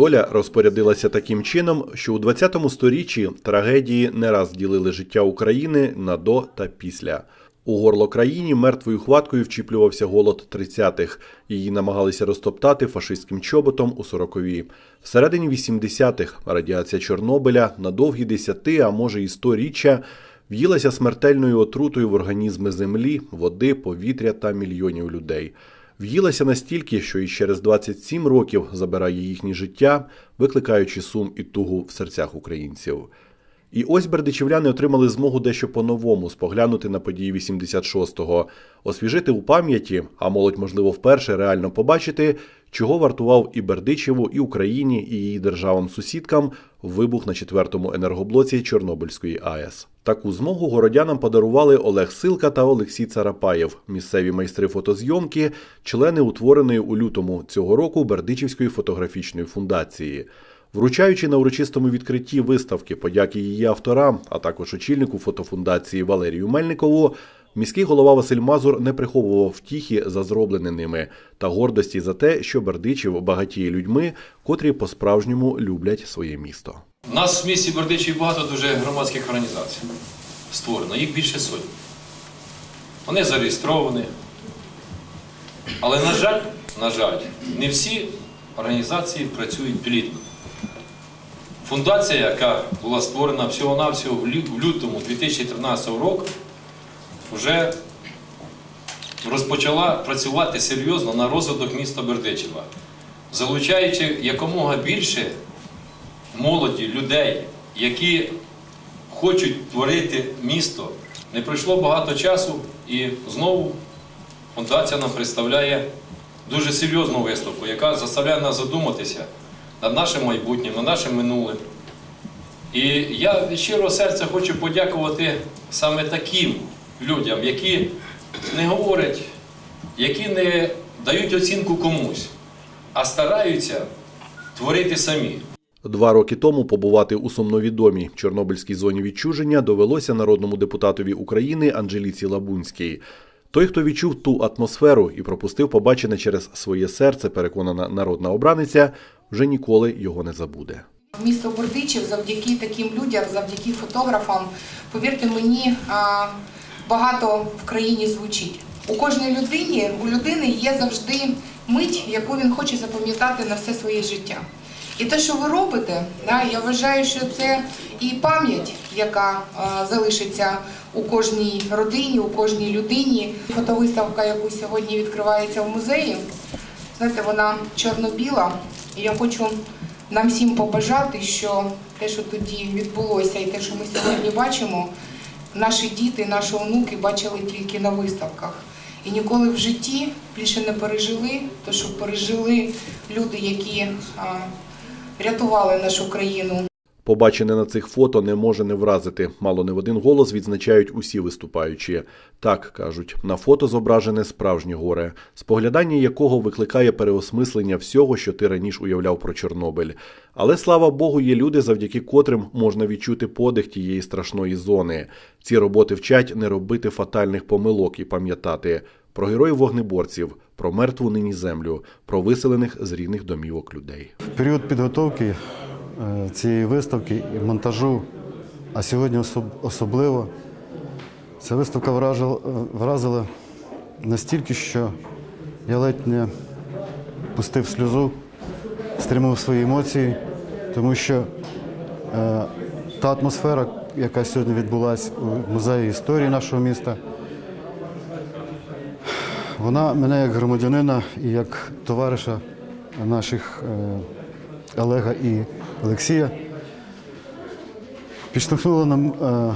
Доля розпорядилася таким чином, що у 20 сторіччі трагедії не раз ділили життя України на до та після. У горло країні мертвою хваткою вчіплювався голод 30-х. Її намагалися розтоптати фашистським чоботом у 40-ві. Всередині 80-х радіація Чорнобиля на довгі десяти, а може і сторіччя в'їлася смертельною отрутою в організми землі, води, повітря та мільйонів людей. В'їлася настільки, що і через 27 років забирає їхнє життя, викликаючи сум і тугу в серцях українців. І ось бердичівляни отримали змогу дещо по-новому споглянути на події 86-го, освіжити у пам'яті, а молодь, можливо, вперше реально побачити, чого вартував і Бердичеву, і Україні, і її державам-сусідкам вибух на четвертому енергоблоці Чорнобильської АЕС. Таку змогу городянам подарували Олег Силка та Олексій Царапаєв, місцеві майстри фотозйомки, члени утвореної у лютому цього року Бердичівської фотографічної фундації. Вручаючи на урочистому відкритті виставки подяки її авторам, а також очільнику фотофундації Валерію Мельникову, міський голова Василь Мазур не приховував втіхи за зроблене ними та гордості за те, що Бердичів багатіє людьми, котрі по-справжньому люблять своє місто. У нас в місті Бердичеві багато дуже громадських організацій створено, їх більше сотні. Вони зареєстровані. Але, на жаль, на жаль, не всі організації працюють плідно. Фундація, яка була створена всього-навсього в лютому 2013 року, вже розпочала працювати серйозно на розвиток міста Бердичева, залучаючи якомога більше молоді, людей, які хочуть творити місто. Не пройшло багато часу, і знову фундація нам представляє дуже серйозну виставку, яка заставляє нас задуматися над нашим майбутнім, над нашим минулим. І я від щирого серця хочу подякувати саме таким людям, які не говорять, які не дають оцінку комусь, а стараються творити самі. Два роки тому побувати у сумновідомій Чорнобильській зоні відчуження довелося народному депутатові України Анжеліці Лабунській. Той, хто відчув ту атмосферу і пропустив побачене через своє серце, переконана народна обраниця, вже ніколи його не забуде. Місто Бердичів завдяки таким людям, завдяки фотографам, повірте мені, багато в країні звучить. У кожній людині, у людини є завжди мить, яку він хоче запам'ятати на все своє життя. І те, що ви робите, да, я вважаю, що це і пам'ять, яка а, залишиться у кожній родині, у кожній людині. Фотовиставка, яку сьогодні відкривається в музеї, знаєте, вона чорно-біла. І я хочу нам всім побажати, що те, що тоді відбулося, і те, що ми сьогодні бачимо, наші діти, наші онуки бачили тільки на виставках. І ніколи в житті більше не пережили те, що пережили люди, які рятували нашу країну. Побачене на цих фото не може не вразити. Мало не в один голос відзначають усі виступаючі. Так кажуть, на фото зображене справжнє горе, споглядання якого викликає переосмислення всього, що ти раніше уявляв про Чорнобиль. Але слава Богу, є люди, завдяки котрим можна відчути подих тієї страшної зони. Ці роботи вчать не робити фатальних помилок і пам'ятати про героїв вогнеборців, про мертву нині землю, про виселених з рідних домівок людей. Період підготовки е, цієї виставки і монтажу, а сьогодні особливо, ця виставка вражила, вразила настільки, що я ледь не пустив сльозу, стримав свої емоції, тому що е, та атмосфера, яка сьогодні відбулася у музеї історії нашого міста, вона мене як громадянина і як товариша наших е, Олега і Олексія підштовхнула нам е,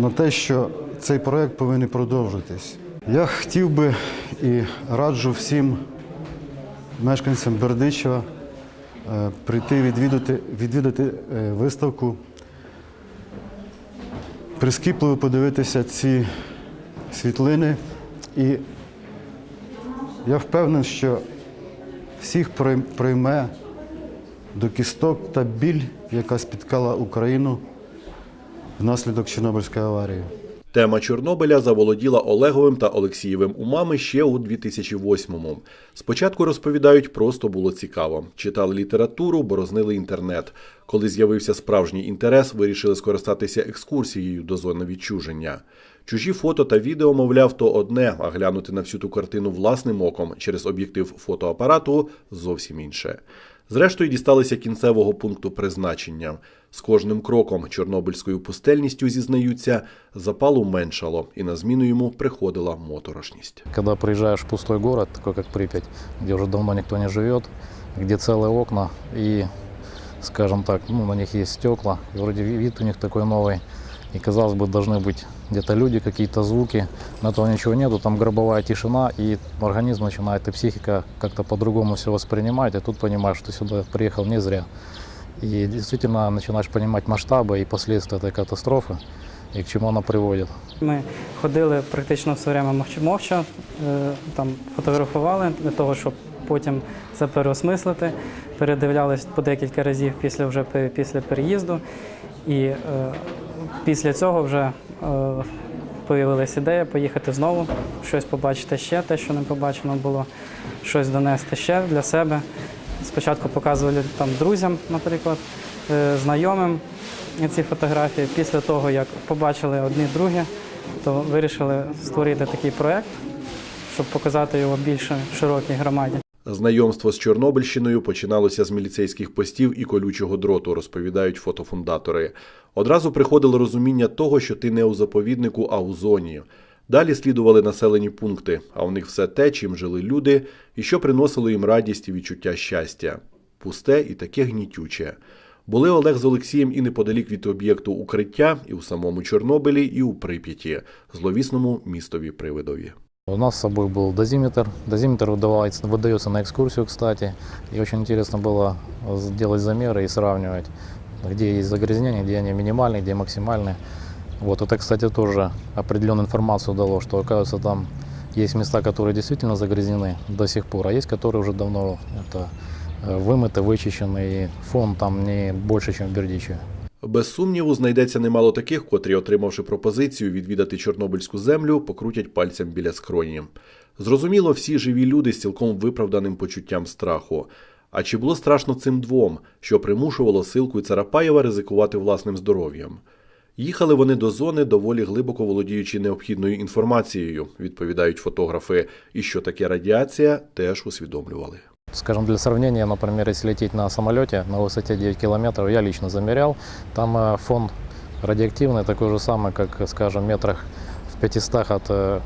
на те, що цей проект повинен продовжитись. Я хотів би і раджу всім мешканцям Бердичева е, прийти відвідати, відвідати виставку, прискіпливо подивитися ці світлини. І я впевнений, що всіх прийме до кісток та біль, яка спіткала Україну внаслідок Чорнобильської аварії. Тема Чорнобиля заволоділа Олеговим та Олексієвим умами ще у 2008-му. Спочатку розповідають, просто було цікаво. Читали літературу, борознили інтернет. Коли з'явився справжній інтерес, вирішили скористатися екскурсією до зони відчуження. Чужі фото та відео, мовляв, то одне, а глянути на всю ту картину власним оком через об'єктив фотоапарату зовсім інше. Зрештою, дісталися кінцевого пункту призначення. З кожним кроком чорнобильською пустельністю зізнаються, запалу меншало, і на зміну йому приходила моторошність. Когда приезжаешь в пустой город, такой как Припять, где уже давно никто не живет, где целые окна и, скажем так, ну, на них есть стекла, и вроде ви- вид у них такой новый, и казалось бы должны быть где-то люди, какие-то звуки, но этого ничего нету, там гробовая тишина, и организм начинает, и психика как-то по-другому все воспринимать, и тут понимаешь, что сюда приехал не зря. И действительно начинаешь понимать масштабы и последствия этой катастрофы, и к чему она приводит. Ми ходили практично все время мовча, мовча е, там фотографували для того, щоб потім це переосмислити. Передивлялись по декілька разів після вже пе- після переїзду. І е, після цього вже е, появилась ідея поїхати знову, щось побачити ще, те, що не побачено було, щось донести ще для себе. Спочатку показували там друзям, наприклад, е, знайомим ці фотографії. Після того, як побачили одні другі, то вирішили створити такий проєкт, щоб показати його більше широкій громаді. Знайомство з Чорнобильщиною починалося з міліцейських постів і колючого дроту, розповідають фотофундатори. Одразу приходило розуміння того, що ти не у заповіднику, а у зоні. Далі слідували населені пункти, а у них все те, чим жили люди, і що приносило їм радість і відчуття щастя. Пусте і таке гнітюче. Були Олег з Олексієм і неподалік від об'єкту укриття, і у самому Чорнобилі, і у Прип'яті, зловісному містові привидові. У нас с собой был дозиметр. Дозиметр выдавается, выдается на экскурсию, кстати. И очень интересно было делать замеры и сравнивать, где есть загрязнения, где они минимальные, где максимальные. Вот это, кстати, тоже определенную информацию дало, что, оказывается, там есть места, которые действительно загрязнены до сих пор, а есть, которые уже давно это, э, вымыты, вычищены, и фон там не больше, чем в Бердичеве. Без сумніву, знайдеться немало таких, котрі, отримавши пропозицію відвідати Чорнобильську землю, покрутять пальцем біля скроні. Зрозуміло, всі живі люди з цілком виправданим почуттям страху. А чи було страшно цим двом, що примушувало Силку і Царапаєва ризикувати власним здоров'ям? Їхали вони до зони, доволі глибоко володіючи необхідною інформацією, відповідають фотографи, і що таке радіація, теж усвідомлювали. Скажем, для сравнения, например, если лететь на самолете на высоте 9 километров, я лично замерял, там э, фон радиоактивный такой же самый, как, скажем, метрах в 500 от э,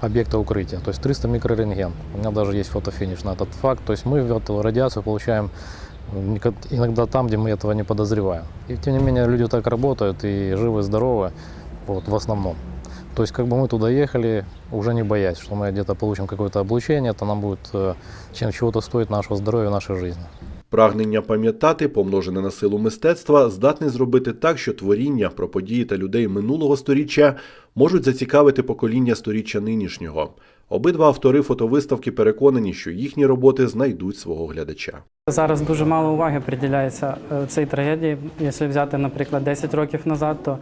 объекта укрытия, то есть 300 микрорентген. У меня даже есть фотофиниш на этот факт. То есть мы эту радиацию получаем иногда там, где мы этого не подозреваем. И тем не менее люди так работают и живы, здоровы, вот, в основном. То есть как бы мы туда ехали, уже не боясь, что мы где-то получим какое-то облучение, это нам будет э, чем чего-то стоит нашего здоровья, нашей жизни. Прагнення пам'ятати, помножене на силу мистецтва, здатне зробити так, що творіння про події та людей минулого сторіччя можуть зацікавити покоління сторіччя нинішнього. Обидва автори фотовиставки переконані, що їхні роботи знайдуть свого глядача. Зараз дуже мало уваги приділяється е, цій трагедії. Якщо взяти, наприклад, 10 років назад, то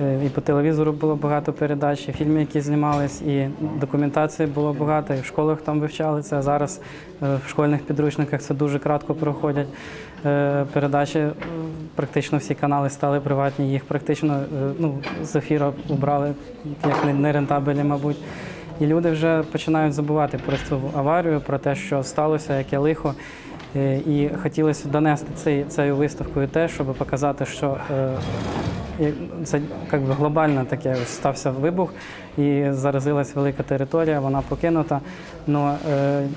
е, і по телевізору було багато передач, і фільми, які знімались, і документації було багато, і в школах там вивчали це. Зараз е, в школьних підручниках це дуже кратко проходять. Передачі практично всі канали стали приватні, їх практично ну, з ефіру убрали як не- нерентабельні, мабуть. І люди вже починають забувати про цю аварію, про те, що сталося, яке лихо. Е, І хотілося донести цей, цією виставкою те, щоб показати, що е, це як би глобально таке ось стався вибух і заразилась велика територія, вона покинута. Но е,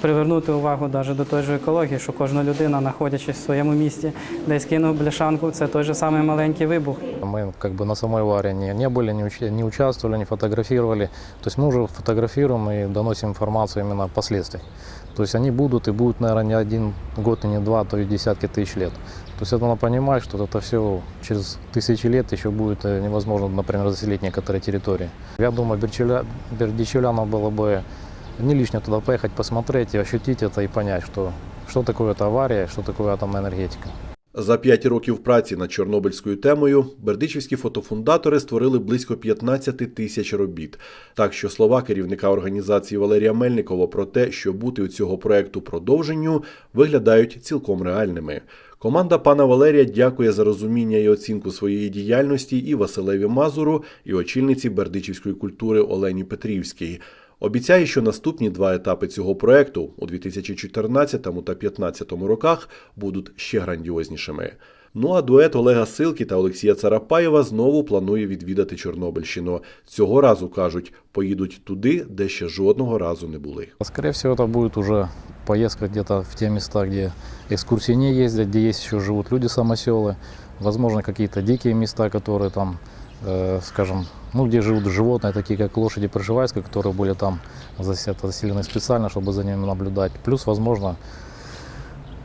привернути увагу навіть до тої ж екології, що кожна людина, знаходячись в своєму місті, десь кинув бляшанку, це той же самий маленький вибух. Мы как бы на самой аварии не, не были, не, уча- не участвовали, не фотографировали. То есть мы уже фотографируем и доносим информацию именно последствий. То есть они будут и будут, наверное, не один год и не два, а то и десятки тысяч лет. То есть это надо понимать, что это все через тысячи лет еще будет э, невозможно, например, заселить некоторые территории. Я думаю, Берчеля, бердичевлянам было бы не лишнее туда поехать, посмотреть и ощутить это и понять, что, что такое эта авария, что такое атомная энергетика. За п'ять років праці над чорнобильською темою бердичівські фотофундатори створили близько 15 тисяч робіт. Так що слова керівника організації Валерія Мельникова про те, що бути у цього проекту продовженню, виглядають цілком реальними. Команда пана Валерія дякує за розуміння і оцінку своєї діяльності і Василеві Мазуру, і очільниці бердичівської культури Олені Петрівській. Обіцяє, що наступні два етапи цього проекту у 2014 та 2015 роках будуть ще грандіознішими. Ну а дует Олега Силки та Олексія Царапаєва знову планує відвідати Чорнобильщину. Цього разу кажуть, поїдуть туди, де ще жодного разу не були. Скорее всего, это будет уже поездка где-то в те места, где экскурсии не ездят, где есть еще живут люди-самоселы. Возможно, какие-то дикие места, которые там, э, скажем, ну, где живут животные, такие как лошади Пржевальска, которые были там засе- заселены специально, чтобы за ними наблюдать. Плюс, возможно,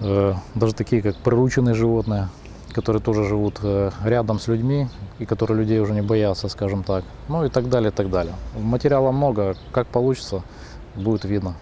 э, даже такие как прирученные животные, которые тоже живут э, рядом с людьми и которые людей уже не боятся, скажем так. Ну и так далее, и так далее. Материала много, как получится, будет видно.